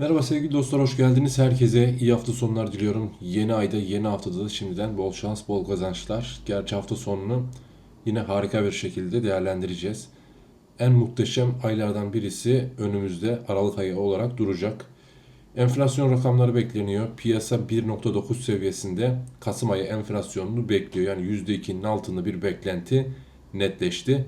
Merhaba sevgili dostlar, hoş geldiniz. Herkese iyi hafta sonlar diliyorum. Yeni ayda, yeni haftada da şimdiden bol şans, bol kazançlar. Gerçi hafta sonunu yine harika bir şekilde değerlendireceğiz. En muhteşem aylardan birisi önümüzde Aralık ayı olarak duracak. Enflasyon rakamları bekleniyor. Piyasa 1.9 seviyesinde Kasım ayı enflasyonunu bekliyor. Yani %2'nin altında bir beklenti netleşti.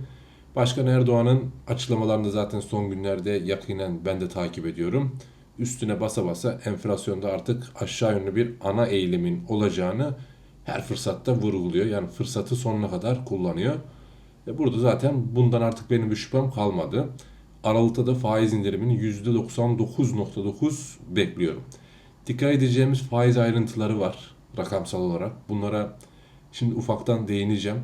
Başkan Erdoğan'ın açıklamalarını zaten son günlerde yakinen ben de takip ediyorum. Üstüne basa basa enflasyonda artık aşağı yönlü bir ana eğilimin olacağını her fırsatta vurguluyor. Yani fırsatı sonuna kadar kullanıyor. Ve burada zaten bundan artık benim bir şüphem kalmadı. Aralıkta da faiz indirimini %99.9 bekliyorum. Dikkat edeceğimiz faiz ayrıntıları var rakamsal olarak. Bunlara şimdi ufaktan değineceğim.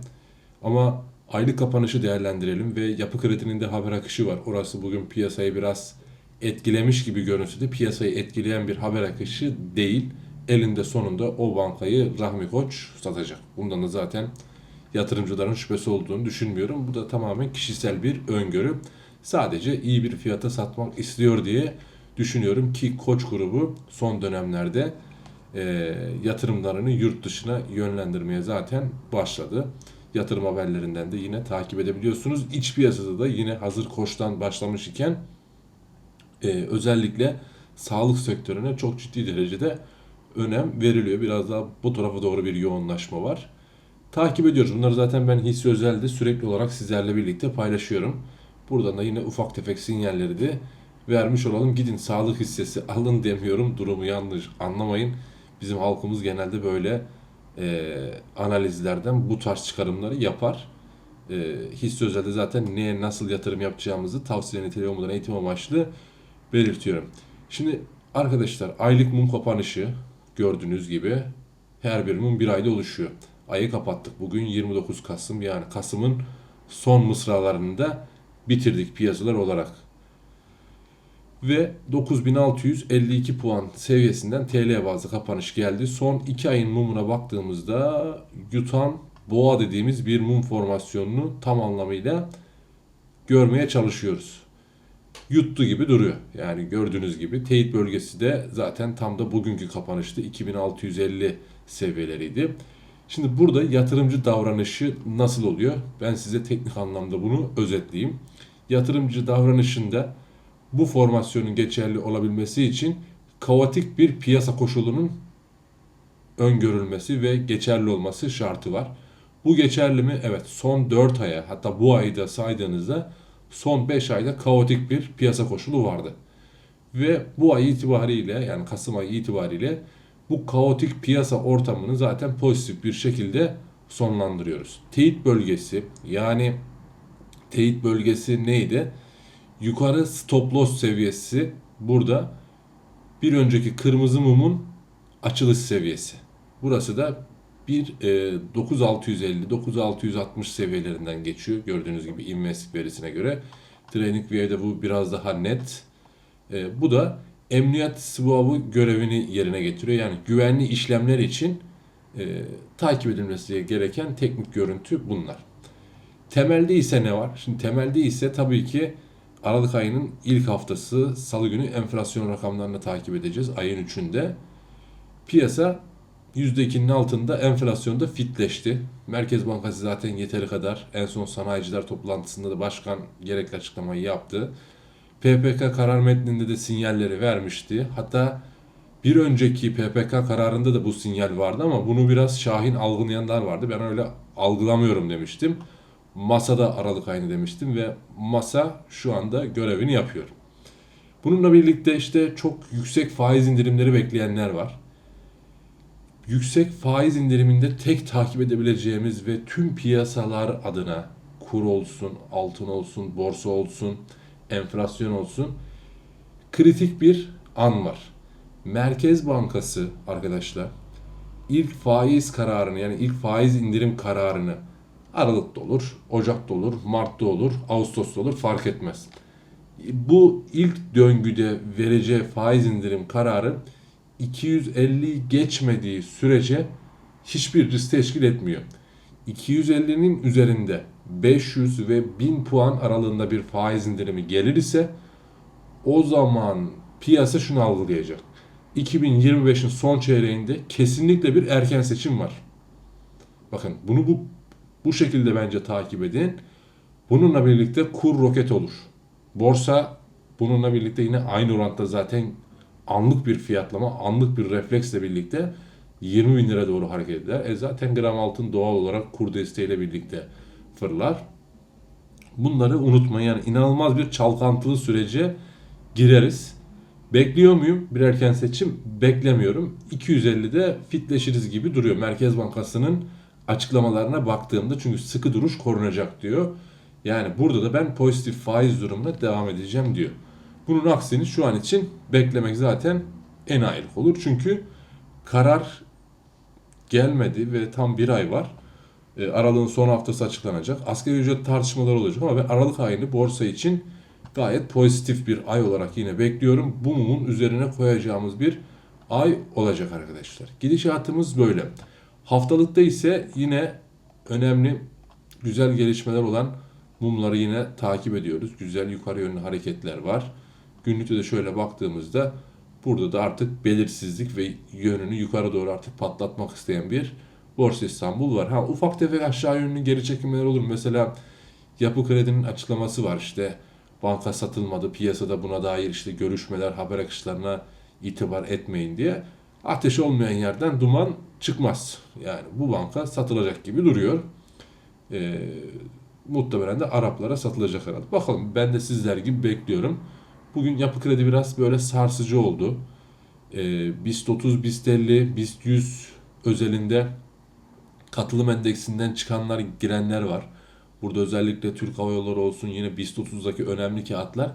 Ama aylık kapanışı değerlendirelim ve yapı kredinin de haber akışı var. Orası bugün piyasayı biraz etkilemiş gibi görünse de piyasayı etkileyen bir haber akışı değil. Elinde sonunda o bankayı Rahmi Koç satacak. Bundan da zaten yatırımcıların şüphesi olduğunu düşünmüyorum. Bu da tamamen kişisel bir öngörü. Sadece iyi bir fiyata satmak istiyor diye düşünüyorum ki Koç grubu son dönemlerde e, yatırımlarını yurt dışına yönlendirmeye zaten başladı. Yatırım haberlerinden de yine takip edebiliyorsunuz. İç piyasada da yine hazır Koç'tan başlamış iken e, özellikle sağlık sektörüne çok ciddi derecede önem veriliyor. Biraz daha bu tarafa doğru bir yoğunlaşma var. Takip ediyoruz. Bunları zaten ben hissi özelde sürekli olarak sizlerle birlikte paylaşıyorum. Buradan da yine ufak tefek sinyalleri de vermiş olalım. Gidin sağlık hissesi alın demiyorum. Durumu yanlış anlamayın. Bizim halkımız genelde böyle e, analizlerden bu tarz çıkarımları yapar. E, hisse özelde zaten neye nasıl yatırım yapacağımızı tavsiye niteliği olmadan eğitim amaçlı belirtiyorum. Şimdi arkadaşlar aylık mum kapanışı gördüğünüz gibi her bir mum bir ayda oluşuyor. Ayı kapattık. Bugün 29 Kasım yani Kasım'ın son mısralarını da bitirdik piyasalar olarak. Ve 9652 puan seviyesinden TL bazlı kapanış geldi. Son 2 ayın mumuna baktığımızda yutan boğa dediğimiz bir mum formasyonunu tam anlamıyla görmeye çalışıyoruz yuttu gibi duruyor. Yani gördüğünüz gibi teyit bölgesi de zaten tam da bugünkü kapanışta 2650 seviyeleriydi. Şimdi burada yatırımcı davranışı nasıl oluyor? Ben size teknik anlamda bunu özetleyeyim. Yatırımcı davranışında bu formasyonun geçerli olabilmesi için kaotik bir piyasa koşulunun öngörülmesi ve geçerli olması şartı var. Bu geçerli mi? Evet son 4 aya hatta bu ayda saydığınızda son 5 ayda kaotik bir piyasa koşulu vardı. Ve bu ay itibariyle yani Kasım ayı itibariyle bu kaotik piyasa ortamını zaten pozitif bir şekilde sonlandırıyoruz. Teyit bölgesi yani teyit bölgesi neydi? Yukarı stop loss seviyesi burada bir önceki kırmızı mumun açılış seviyesi. Burası da bir e, 9650 9660 seviyelerinden geçiyor. Gördüğünüz gibi Invest verisine göre. Training View'de bu biraz daha net. E, bu da emniyet swap'ı görevini yerine getiriyor. Yani güvenli işlemler için e, takip edilmesi gereken teknik görüntü bunlar. Temelde ise ne var? Şimdi temelde ise tabii ki Aralık ayının ilk haftası salı günü enflasyon rakamlarını takip edeceğiz ayın 3'ünde. Piyasa %2'nin altında enflasyonda fitleşti. Merkez Bankası zaten yeteri kadar en son sanayiciler toplantısında da başkan gerekli açıklamayı yaptı. PPK karar metninde de sinyalleri vermişti. Hatta bir önceki PPK kararında da bu sinyal vardı ama bunu biraz şahin algılayanlar vardı. Ben öyle algılamıyorum demiştim. Masada Aralık ayını demiştim ve masa şu anda görevini yapıyor. Bununla birlikte işte çok yüksek faiz indirimleri bekleyenler var yüksek faiz indiriminde tek takip edebileceğimiz ve tüm piyasalar adına kur olsun, altın olsun, borsa olsun, enflasyon olsun kritik bir an var. Merkez Bankası arkadaşlar ilk faiz kararını yani ilk faiz indirim kararını Aralık'ta olur, Ocak'ta olur, Mart'ta olur, Ağustos'ta olur fark etmez. Bu ilk döngüde vereceği faiz indirim kararı 250 geçmediği sürece hiçbir risk teşkil etmiyor. 250'nin üzerinde 500 ve 1000 puan aralığında bir faiz indirimi gelir ise o zaman piyasa şunu algılayacak. 2025'in son çeyreğinde kesinlikle bir erken seçim var. Bakın bunu bu bu şekilde bence takip edin. Bununla birlikte kur roket olur. Borsa bununla birlikte yine aynı orantıda zaten anlık bir fiyatlama, anlık bir refleksle birlikte 20 bin lira doğru hareket eder. E zaten gram altın doğal olarak kur desteğiyle birlikte fırlar. Bunları unutmayın. Yani inanılmaz bir çalkantılı sürece gireriz. Bekliyor muyum bir erken seçim? Beklemiyorum. 250'de fitleşiriz gibi duruyor. Merkez Bankası'nın açıklamalarına baktığımda çünkü sıkı duruş korunacak diyor. Yani burada da ben pozitif faiz durumuna devam edeceğim diyor. Bunun aksini şu an için beklemek zaten en ayrık olur. Çünkü karar gelmedi ve tam bir ay var. E, Aralığın son haftası açıklanacak. Asgari ücret tartışmaları olacak ama ben Aralık ayını borsa için gayet pozitif bir ay olarak yine bekliyorum. Bu mumun üzerine koyacağımız bir ay olacak arkadaşlar. Gidişatımız böyle. Haftalıkta ise yine önemli güzel gelişmeler olan mumları yine takip ediyoruz. Güzel yukarı yönlü hareketler var. Günlükte de şöyle baktığımızda burada da artık belirsizlik ve yönünü yukarı doğru artık patlatmak isteyen bir Borsa İstanbul var. Ha ufak tefek aşağı yönlü geri çekimler olur. Mesela Yapı Kredi'nin açıklaması var işte banka satılmadı piyasada buna dair işte görüşmeler haber akışlarına itibar etmeyin diye. Ateş olmayan yerden duman çıkmaz. Yani bu banka satılacak gibi duruyor. Ee, muhtemelen de Araplara satılacak herhalde. Bakalım ben de sizler gibi bekliyorum. Bugün yapı kredi biraz böyle sarsıcı oldu. Ee, BIST 30, BIST 50, BIST 100 özelinde katılım endeksinden çıkanlar, girenler var. Burada özellikle Türk Hava Yolları olsun yine BIST 30'daki önemli kağıtlar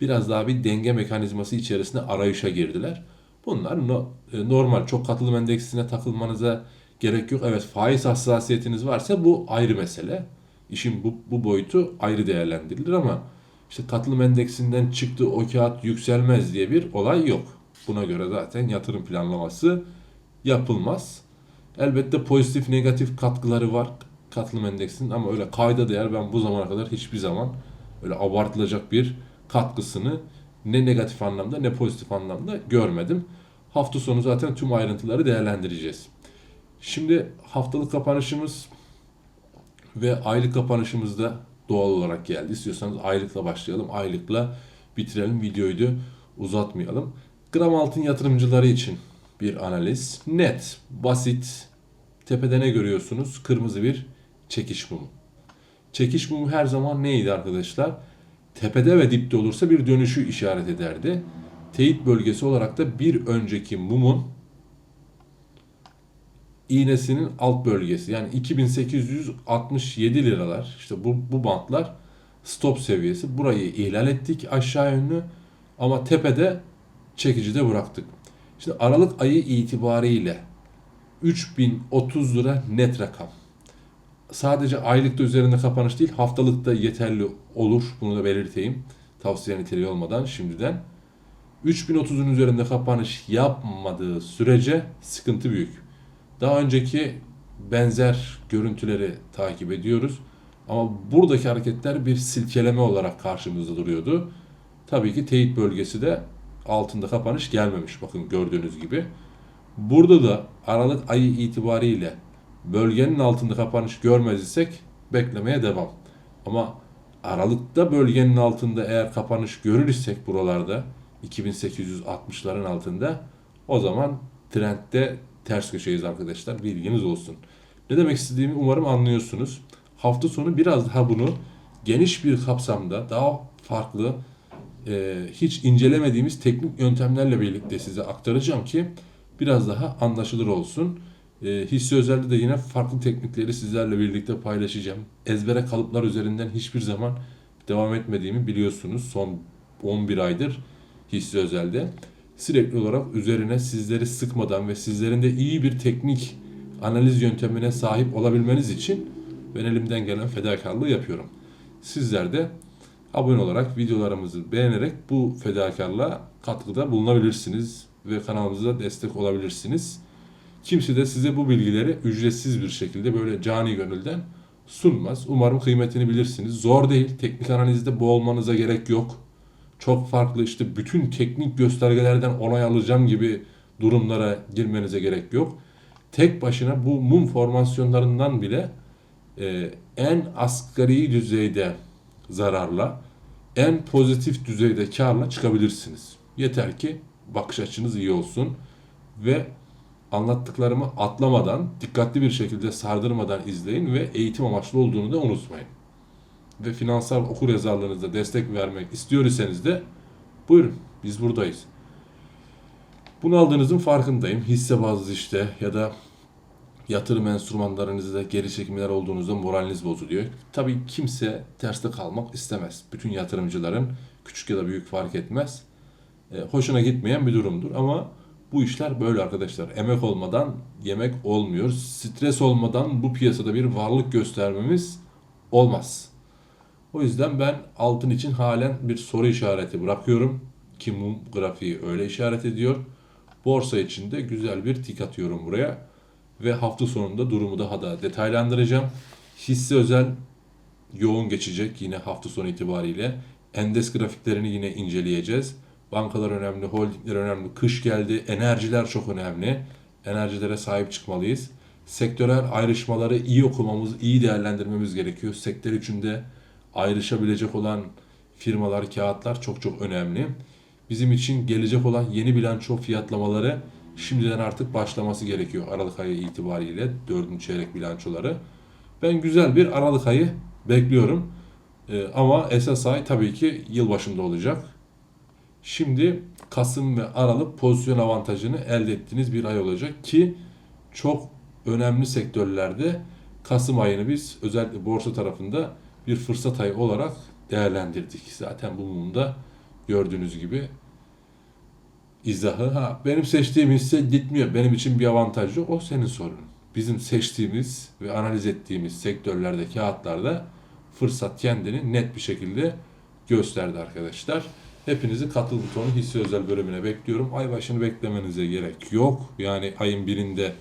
biraz daha bir denge mekanizması içerisinde arayışa girdiler. Bunlar no, e, normal. Çok katılım endeksine takılmanıza gerek yok. Evet faiz hassasiyetiniz varsa bu ayrı mesele. İşin bu, bu boyutu ayrı değerlendirilir ama işte katılım endeksinden çıktı o kağıt yükselmez diye bir olay yok. Buna göre zaten yatırım planlaması yapılmaz. Elbette pozitif negatif katkıları var katılım endeksinin ama öyle kayda değer ben bu zamana kadar hiçbir zaman öyle abartılacak bir katkısını ne negatif anlamda ne pozitif anlamda görmedim. Hafta sonu zaten tüm ayrıntıları değerlendireceğiz. Şimdi haftalık kapanışımız ve aylık kapanışımız da doğal olarak geldi. İstiyorsanız aylıkla başlayalım. Aylıkla bitirelim. Videoyu da uzatmayalım. Gram altın yatırımcıları için bir analiz. Net, basit. Tepede ne görüyorsunuz? Kırmızı bir çekiş mumu. Çekiş mumu her zaman neydi arkadaşlar? Tepede ve dipte olursa bir dönüşü işaret ederdi. Teyit bölgesi olarak da bir önceki mumun iğnesinin alt bölgesi yani 2867 liralar işte bu, bu bantlar stop seviyesi. Burayı ihlal ettik aşağı yönlü ama tepede çekicide bıraktık. Şimdi Aralık ayı itibariyle 3030 lira net rakam. Sadece aylıkta üzerinde kapanış değil haftalıkta yeterli olur. Bunu da belirteyim. Tavsiye niteliği olmadan şimdiden. 3030'un üzerinde kapanış yapmadığı sürece sıkıntı büyük. Daha önceki benzer görüntüleri takip ediyoruz. Ama buradaki hareketler bir silkeleme olarak karşımızda duruyordu. Tabii ki teyit bölgesi de altında kapanış gelmemiş. Bakın gördüğünüz gibi. Burada da Aralık ayı itibariyle bölgenin altında kapanış görmez isek beklemeye devam. Ama Aralık'ta bölgenin altında eğer kapanış görür isek buralarda 2860'ların altında o zaman trendde ters köşeyiz arkadaşlar. Bilginiz olsun. Ne demek istediğimi umarım anlıyorsunuz. Hafta sonu biraz daha bunu geniş bir kapsamda daha farklı e, hiç incelemediğimiz teknik yöntemlerle birlikte size aktaracağım ki biraz daha anlaşılır olsun. E, hissi özelde de yine farklı teknikleri sizlerle birlikte paylaşacağım. Ezbere kalıplar üzerinden hiçbir zaman devam etmediğimi biliyorsunuz. Son 11 aydır hissi özelde. Sürekli olarak üzerine sizleri sıkmadan ve sizlerin de iyi bir teknik analiz yöntemine sahip olabilmeniz için ben elimden gelen fedakarlığı yapıyorum. Sizler de abone olarak videolarımızı beğenerek bu fedakarlığa katkıda bulunabilirsiniz ve kanalımıza destek olabilirsiniz. Kimse de size bu bilgileri ücretsiz bir şekilde böyle cani gönülden sunmaz. Umarım kıymetini bilirsiniz. Zor değil. Teknik analizde boğulmanıza gerek yok. Çok farklı işte bütün teknik göstergelerden onay alacağım gibi durumlara girmenize gerek yok. Tek başına bu mum formasyonlarından bile e, en asgari düzeyde zararla, en pozitif düzeyde karla çıkabilirsiniz. Yeter ki bakış açınız iyi olsun ve anlattıklarımı atlamadan, dikkatli bir şekilde sardırmadan izleyin ve eğitim amaçlı olduğunu da unutmayın. Ve finansal okur yazarlığınızda destek vermek istiyor iseniz de buyurun biz buradayız. Bunu aldığınızın farkındayım. Hisse bazlı işte ya da yatırım enstrümanlarınızda geri çekimler olduğunuzda moraliniz bozuluyor. Tabii kimse terste kalmak istemez. Bütün yatırımcıların küçük ya da büyük fark etmez. E, hoşuna gitmeyen bir durumdur ama bu işler böyle arkadaşlar. Emek olmadan yemek olmuyor. Stres olmadan bu piyasada bir varlık göstermemiz olmaz. O yüzden ben altın için halen bir soru işareti bırakıyorum. Ki mum grafiği öyle işaret ediyor. Borsa için de güzel bir tik atıyorum buraya. Ve hafta sonunda durumu daha da detaylandıracağım. Hisse özel yoğun geçecek yine hafta sonu itibariyle. Endes grafiklerini yine inceleyeceğiz. Bankalar önemli, holdingler önemli, kış geldi, enerjiler çok önemli. Enerjilere sahip çıkmalıyız. Sektörel ayrışmaları iyi okumamız, iyi değerlendirmemiz gerekiyor. Sektör içinde ayrışabilecek olan firmalar, kağıtlar çok çok önemli. Bizim için gelecek olan yeni bilanço fiyatlamaları şimdiden artık başlaması gerekiyor Aralık ayı itibariyle 4. çeyrek bilançoları. Ben güzel bir Aralık ayı bekliyorum. Ee, ama esas ay tabii ki yılbaşında olacak. Şimdi Kasım ve Aralık pozisyon avantajını elde ettiğiniz bir ay olacak ki çok önemli sektörlerde Kasım ayını biz özellikle borsa tarafında bir fırsat ayı olarak değerlendirdik. Zaten bu mumda gördüğünüz gibi izahı. Ha, benim seçtiğim hisse gitmiyor. Benim için bir avantaj yok. O senin sorunun. Bizim seçtiğimiz ve analiz ettiğimiz sektörlerde, kağıtlarda fırsat kendini net bir şekilde gösterdi arkadaşlar. Hepinizi katıl butonu hisse özel bölümüne bekliyorum. Ay başını beklemenize gerek yok. Yani ayın birinde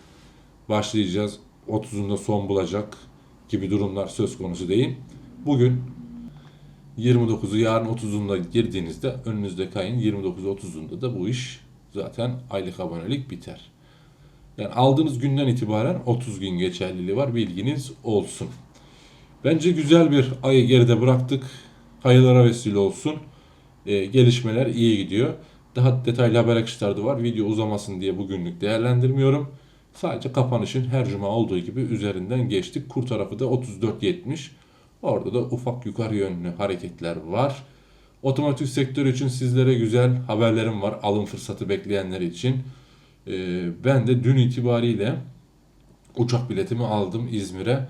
başlayacağız. 30'unda son bulacak gibi durumlar söz konusu değil. Bugün 29'u yarın 30'unda girdiğinizde önünüzdeki ayın 29'u 30'unda da bu iş zaten aylık abonelik biter. Yani aldığınız günden itibaren 30 gün geçerliliği var bilginiz olsun. Bence güzel bir ayı geride bıraktık. Hayırlara vesile olsun. Ee, gelişmeler iyi gidiyor. Daha detaylı haber akışları da var. Video uzamasın diye bugünlük değerlendirmiyorum. Sadece kapanışın her cuma olduğu gibi üzerinden geçtik. Kur tarafı da 34.70. Orada da ufak yukarı yönlü hareketler var. Otomotiv sektörü için sizlere güzel haberlerim var. Alım fırsatı bekleyenler için. Ee, ben de dün itibariyle uçak biletimi aldım İzmir'e.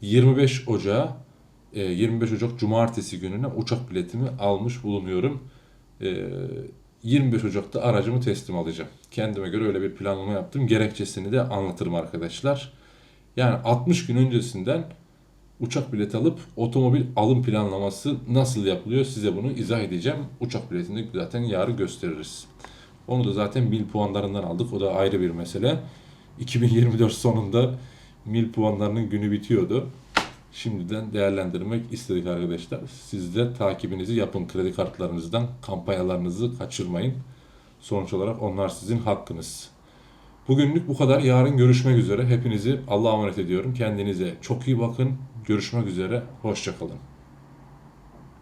25 Ocağı 25 Ocak Cumartesi gününe uçak biletimi almış bulunuyorum. Ee, 25 Ocak'ta aracımı teslim alacağım. Kendime göre öyle bir planlama yaptım. Gerekçesini de anlatırım arkadaşlar. Yani 60 gün öncesinden uçak bileti alıp otomobil alım planlaması nasıl yapılıyor size bunu izah edeceğim. Uçak biletini zaten yarın gösteririz. Onu da zaten mil puanlarından aldık. O da ayrı bir mesele. 2024 sonunda mil puanlarının günü bitiyordu. Şimdiden değerlendirmek istedik arkadaşlar. Siz de takibinizi yapın kredi kartlarınızdan. Kampanyalarınızı kaçırmayın. Sonuç olarak onlar sizin hakkınız. Bugünlük bu kadar. Yarın görüşmek üzere. Hepinizi Allah'a emanet ediyorum. Kendinize çok iyi bakın. Görüşmek üzere. Hoşçakalın.